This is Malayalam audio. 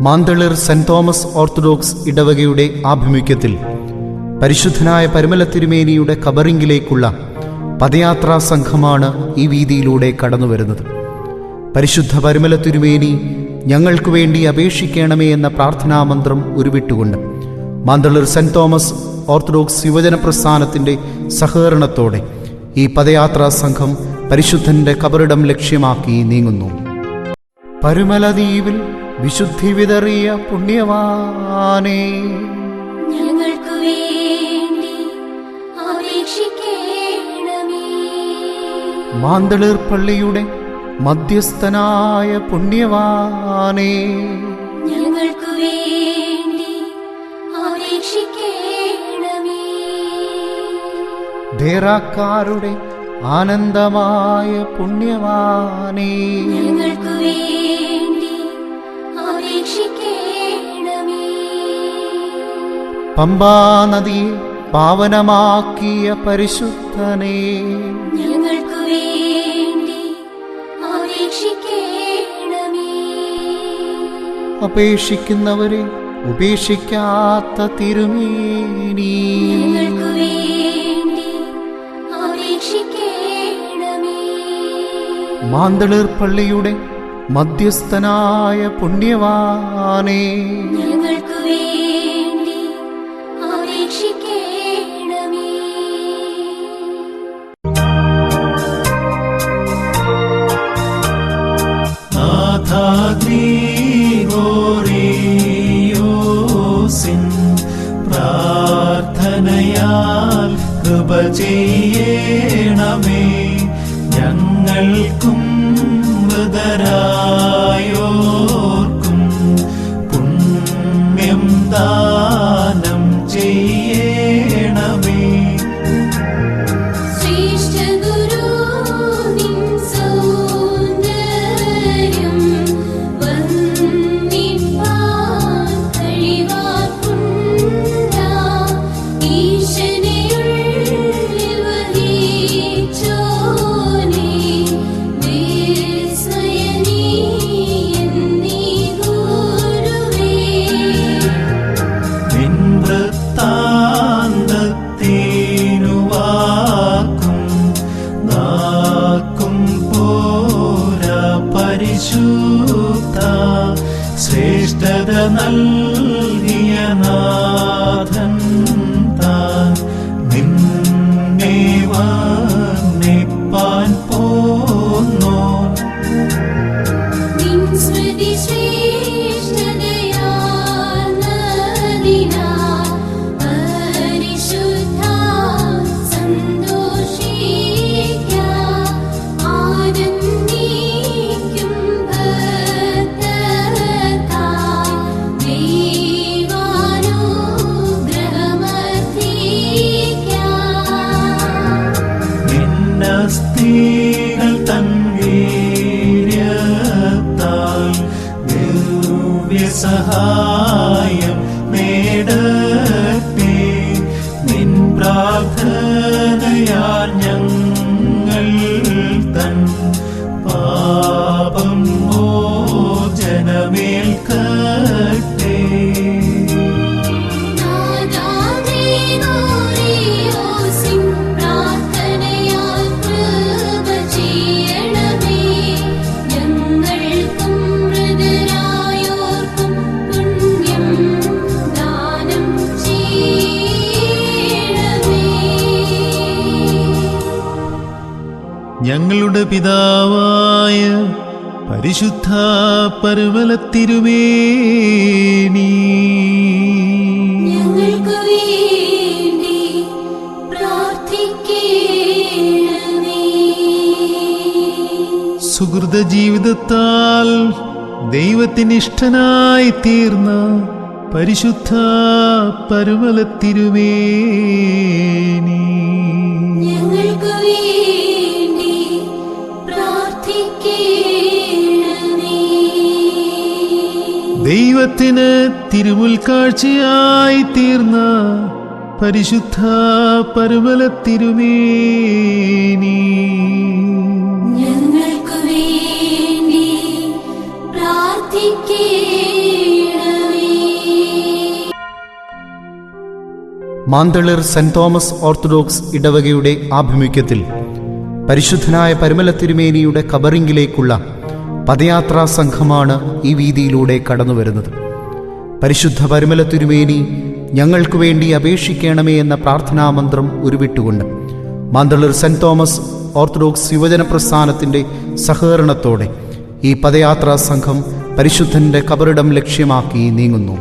മാന്തളിർ സെന്റ് തോമസ് ഓർത്തഡോക്സ് ഇടവകയുടെ ആഭിമുഖ്യത്തിൽ പരിശുദ്ധനായ പരിമല തിരുമേനിയുടെ കബറിംഗിലേക്കുള്ള പദയാത്രാ സംഘമാണ് ഈ വീതിയിലൂടെ കടന്നു വരുന്നത് പരിശുദ്ധ പരിമല തിരുമേനി ഞങ്ങൾക്ക് വേണ്ടി അപേക്ഷിക്കണമേ എന്ന പ്രാർത്ഥനാമന്ത്രം ഉരുവിട്ടുകൊണ്ട് മാന്തളിർ സെന്റ് തോമസ് ഓർത്തഡോക്സ് യുവജന പ്രസ്ഥാനത്തിന്റെ സഹകരണത്തോടെ ഈ പദയാത്രാ സംഘം പരിശുദ്ധന്റെ കബറിടം ലക്ഷ്യമാക്കി നീങ്ങുന്നു. പരുമലദ്വീപിൽ വിശുദ്ധി വിതറിയ പുണ്യവാനേ. ഞങ്ങൾക്കു വേണ്ടി അപേക്ഷിക്കണമേ. മാന്തളിർ പള്ളിയുടെ മധ്യസ്ഥനായ പുണ്യവാനേ. ഞങ്ങൾക്കു വേണ്ടി അപേക്ഷിക്കണമേ. ധേറാക്കാരുടെ ആനന്ദമായ പുണ്യവാനേ. ഞങ്ങൾക്കു വേണ്ടി പമ്പാ നദിയെ പാവനമാക്കിയ പരിശുദ്ധനെ. ഞങ്ങൾക്ക് വേണ്ടി അപേക്ഷിക്കണമേ. അപേക്ഷിക്കുന്നവരെ ഉപേക്ഷിക്കാത്ത തിരുമേനി. മാന്തളിർ പള്ളിയുടെ മധ്യസ്ഥനായ പുണ്യവാനേ. ഞങ്ങൾക്ക് വേണ്ടി കൃപ ചെയ്യണമേ. ഞങ്ങൾക്കും മൃതരായോർക്കും anh ദിവ്യസഹായം നേടട്ടെ ഞങ്ങളുടെ പിതാവായ പരിശുദ്ധ പരുവലത്തിരുമേനി ഞങ്ങൾക്ക് വേണ്ടി സുഹൃത ജീവിതത്താൽ ദൈവത്തിനിഷ്ടനായി തീർന്ന പരിശുദ്ധ പരുവലത്തിരുമേനി ഞങ്ങൾക്ക് വേണ്ടി ദൈവത്തിന് തിരുമുൽക്കാഴ്ചയായി തീർന്ന പരിശുദ്ധ പരുമല തിരുമേനി. ഞങ്ങൾക്കു മാന്തളർ സെന്റ് തോമസ് ഓർത്തഡോക്സ് ഇടവകയുടെ ആഭിമുഖ്യത്തിൽ പരിശുദ്ധനായ പരിമല തിരുമേനിയുടെ കബറിങ്കിലേക്കുള്ള പദയാത്രാ സംഘമാണ് ഈ വീതിയിലൂടെ കടന്നു വരുന്നത്. പരിശുദ്ധ പരിമല തിരുമേനി ഞങ്ങൾക്ക് വേണ്ടി അപേക്ഷിക്കണമേ എന്ന പ്രാർത്ഥനാമന്ത്രം ഉരുവിട്ടുകൊണ്ട് മാന്തളൂർ സെന്റ് തോമസ് ഓർത്തഡോക്സ് യുവജന പ്രസ്ഥാനത്തിന്റെ സഹകരണത്തോടെ ഈ പദയാത്രാ സംഘം പരിശുദ്ധന്റെ കബറിടം ലക്ഷ്യമാക്കി നീങ്ങുന്നു.